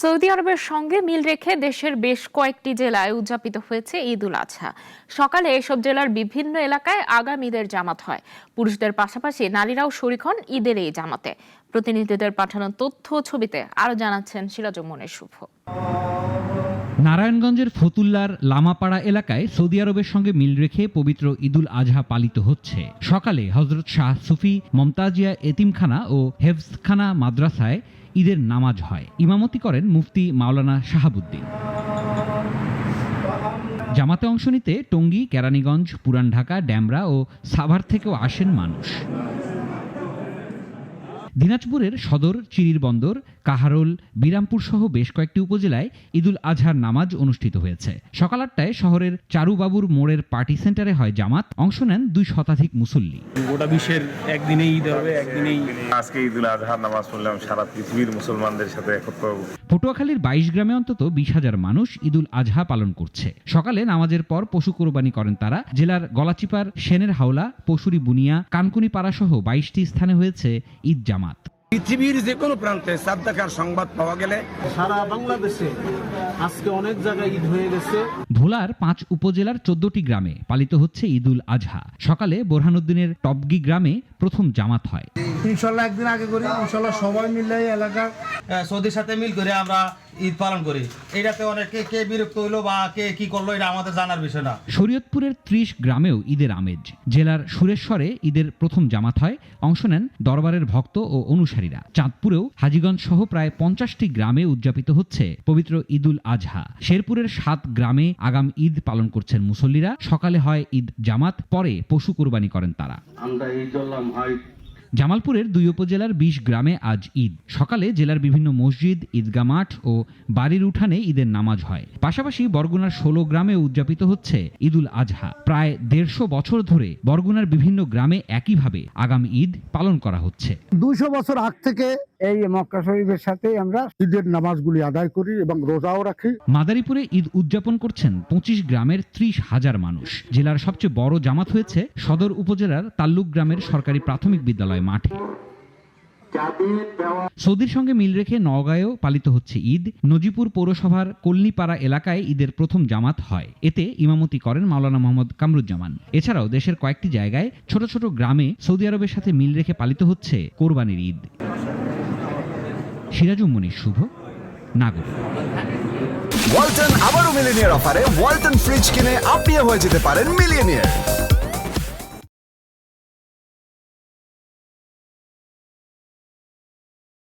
Saudi আরবের সঙ্গে মিল রেখে দেশের বেশ কয়েকটি জেলায় উদযাপিত হয়েছে ঈদ উল আজহা সকালে এসব জেলার বিভিন্ন এলাকায় আগাম ঈদের জামাত হয়। পুরুষদের পাশাপাশি নারীরাও শরিক হন ঈদের এই জামাতে। প্রতিনিধিদের পাঠানো তথ্য ছবিতে আরও জানাচ্ছেন সিরাজুম্মনের শুভ। নারায়ণগঞ্জের ফতুল্লার লামাপাড়া এলাকায় সৌদি আরবের সঙ্গে মিল রেখে পবিত্র ঈদুল আজহা পালিত হচ্ছে। সকালে হজরত শাহ সুফি মমতাজিয়া এতিমখানা ও হেফজখানা মাদ্রাসায় ঈদের নামাজ হয়। ইমামতি করেন মুফতি মাওলানা শাহাবুদ্দিন। জামাতে অংশ নিতে টঙ্গী, কেরানীগঞ্জ, পুরান ঢাকা, ড্যামরা ও সাভার থেকেও আসেন মানুষ। দিনাজপুরের সদর, চিরির বন্দর কাহারোল বিরামপুর সহ বেশ কয়েকটি উপজেলায় ঈদুল আজহার নামাজ অনুষ্ঠিত হয়েছে। সকাল আটটায় শহরের চারুবাবুর মোড়ের পার্টি সেন্টারে হয় জামাত। অংশ নেন দুই শতাধিক মুসল্লি। গোটা বিশ্বের একদিনেই ঈদ হবে একদিনেই আজকে ঈদুল আজহার নামাজ পড়লাম সারা পৃথিবীর মুসলমানদের সাথে একত্র পটুয়াখালীর বাইশ গ্রামে অন্তত বিশ হাজার মানুষ ঈদুল আজহা পালন করছে। সকালে নামাজের পর পশু কোরবানি করেন তারা। জেলার গলাচিপার সেনের হাওলা পশুরি বুনিয়া কানকুনি পাড়া সহ বাইশটি স্থানে হয়েছে ঈদ জামাত। পৃথিবীর যে কোনো প্রান্তে সাত দেখার সংবাদ পাওয়া গেলে সারা বাংলাদেশে আজকে অনেক জায়গায় ঈদ হয়ে গেছে। ভোলার পাঁচ উপজেলার চোদ্দটি গ্রামে পালিত হচ্ছে ঈদুল আজহা। সকালে বোরহানুদ্দিনের টপগি গ্রামে প্রথম জামাত হয়। ইনশাল্লাহ একদিন আগে করি ইনশাল্লাহ সবাই মিলে এই এলাকার সৌদির সাথে মিল করে আমরা ঈদ পালন করি। এটাতে অনেকে কে বিরক্ত হইল বা কে কি করল এটা আমাদের জানার বিষয় না। শরীয়তপুরের ত্রিশ গ্রামেও ঈদের আমেজ। জেলার সুরেশ্বরে ঈদের প্রথম জামাত হয়। অংশ নেন দরবারের ভক্ত ও অনুসারীরা। চাঁদপুরেও হাজিগঞ্জ সহ প্রায় পঞ্চাশটি গ্রামে উদযাপিত হচ্ছে পবিত্র ঈদুল আজহা। শেরপুরের সাত গ্রামে আগাম ঈদ পালন করছেন মুসল্লিরা। সকালে হয় ঈদ জামাত পরে পশু কোরবানি করেন তারা। আমরা এই চললাম ভাই জামালপুরের দুই উপজেলার বিশ গ্রামে আজ ঈদ। সকালে জেলার বিভিন্ন মসজিদ ঈদগাহ মাঠ ও বাড়ির উঠানে ঈদের নামাজ হয়। পাশাপাশি বরগুনার ষোলো গ্রামে উদযাপিত হচ্ছে ঈদুল আজহা। প্রায় দেড়শো বছর ধরে বরগুনার বিভিন্ন গ্রামে একইভাবে আগাম ঈদ পালন করা হচ্ছে। দুইশো বছর আগ থেকে এই মক্কা শরীফের সাথে আমরা ঈদের নামাজগুলি আদায় করি এবং রোজাও রাখি। মাদারীপুরে ঈদ উদযাপন করছেন পঁচিশ গ্রামের ত্রিশ হাজার মানুষ। জেলার সবচেয়ে বড় জামাত হয়েছে সদর উপজেলার তাল্লুক গ্রামের সরকারি প্রাথমিক বিদ্যালয় মাঠে। সৌদির সঙ্গে মিল রেখে নওগাঁয়েও পালিত হচ্ছে ঈদ। নজিপুর পৌরসভার কল্লিপাড়া এলাকায় ঈদের প্রথম জামাত হয়। এতে ইমামতি করেন মাওলানা মোহাম্মদ কামরুজ্জামান। এছাড়াও দেশের কয়েকটি জায়গায় ছোট ছোট গ্রামে সৌদি আরবের সাথে মিল রেখে পালিত হচ্ছে কোরবানির ঈদ। সিরাজুম্মনির শুভ নাগর ওয়ালটন আবারও মিলিনিয়ার অফারে ওয়ালটন ফ্রিজ কিনে আপনিও হয়ে যেতে পারেন মিলিয়নিয়ার।